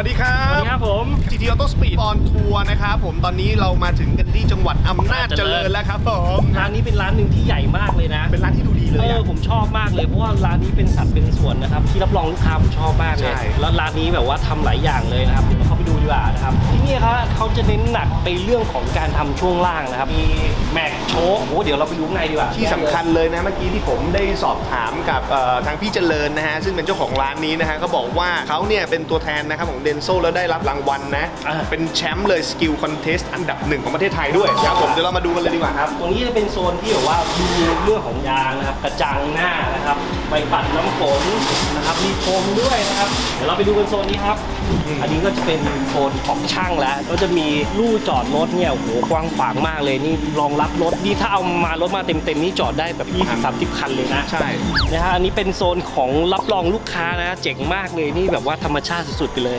สวัสดีครัสวัสบดีครับผม GT Auto Speed on Tour นะครับผมตอนนี้เรามาถึงกันที่จังหวัดอำนาจเจริญแล้วครับผมร้านนี้เป็นร้านหนึ่งที่ใหญ่มากเลยนะ เป็นร้านที่ดูดีเลยเอออะผมชอบมากเลยเพราะว่าร้านนี้เป็นสัดเป็นส่วนนะครับที่รับรองลูกค้าผมชอบมากเลยใช่แล้วร้านนี้แบบว่าทำหลายอย่างเลยนะครับเดี๋ยวเราเข้าไปดูดีกว่านะครับที่นี่ครับเขาจะเน้นหนักไปเรื่องของการทำช่วงล่างนะครับมีแม็กโชคโอ้เดี๋ยวเราไปดูข้างในดีกว่าที่สำคัญเลยนะเมื่อกี้ที่ผมได้สอบถามกับเอ่อทางพี่เจริญนะฮะซึ่งเป็นเจ้าของร้านนี้นะฮะก็บอกว่าเขาเนี่ยเป็นตัวแทนนะครับของเดนโซแล้วได้รับรางวัลนะอ่าเป็นแชมป์เลยสกิลคอนเทสต์อันดับหนึ่งของประเทศไทยด้วยครับผมเดี๋ยวเรามาดูกันเลยดีกว่าครับตรงนี้จะเป็นโซนที่แบบว่าดูเรื่องของยางนะครับกระจังหน้านะครับใบปัดน้ำฝนนะครับมีโฟมด้วยนะครับเดี๋ยวเราไปดูกันโซนนี้ครับ อันนี้ก็จะเป็นโซนของช่างแล้ว ก็จะมีลู่จอดรถเนี่ยโอ้โหกว้างขวางมากเลยนี่รองรับรถนี่ถ้าเอามารถมาเต็มๆนี่จอดได้แบบ20 30คันเลยนะใช่นะฮะอันนี้เป็นโซนของรับรองลูกค้านะ เจ๋งมากเลยนี่แบบว่าธรรมชาติสุดๆไปเลย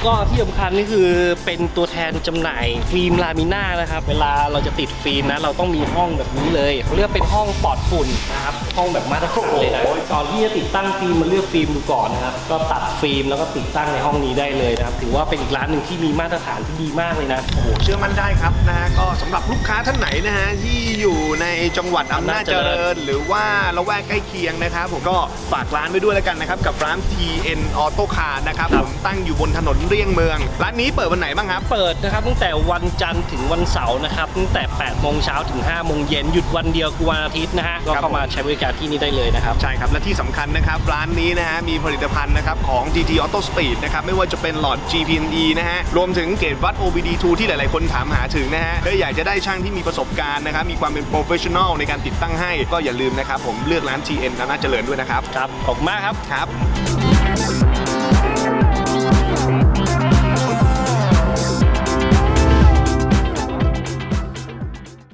แล้วก็ที่สำคัญนี่คือเป็นตัวแทนจำหน่ายฟิล์มลามิน่านะครับ เวลาเราจะติดฟิล์มนะ เราต้องมีห้องแบบนี้เลยเขาเรียกเป็นห้องปลอดฝุ่นนะครับ ห้องแบบมาตรฐานเลยนะ อนที่จะติดตั้งฟิล์มมาเลือกฟิล์มดูก่อนนะครับ ก็ตัดฟิล์มแล้วก็ติดตั้งในห้องนี้ได้เลยนะครับ ถือว่าเป็นอีกร้านหนึ่งที่มีมาตรฐานที่ดีมากเลยนะ โอ้โหเชื่อมั่นได้ครับนะฮะก็สำหรับลูกค้าท่านไหนนะฮะที่อยู่ในจังหวัดอำนาจเจริญ หรือว่าละแวกใกล้เคียงนะครับผมก็ฝากร้านไว้ด้วยแล้วกันนะครับกับร้าน TN Auto Car นะครับผมตั้งอยู่บนถนนเรียงเมือง ร้านนี้เปิดวันไหนบ้างครับ เปิดนะครับตั้งแต่วันจันทร์ถึงวันเสาร์นะครับตั้งแต่8โมงเช้าถึง5โมงเย็นหยุดวันเดียวคือวันอาทิตย์นะฮะก็เข้ามาใช้บริการที่นี่ได้เลยนะครับใช่ครับและที่สำคัญนะครับ ร้านนี้นะฮะมีผลิตภัณฑ์นะครับของ GT Auto Speed นะครับไม่ว่าจะเป็นหลอด GPNE นะฮะรวมถึงเกจวัด OBD2 ที่หลาย ๆ คนถามหาถึงนะฮะถ้าอยากจะได้ช่างที่มีประสบการณ์นะครับมีความเป็นโปรเฟชชั่นอลในการติดตั้งให้ก็อย่าลืมนะครับผมเลือกร้าน TN อำนาจเจริญด้วยนะครับครับขอบคุณมากครับครับ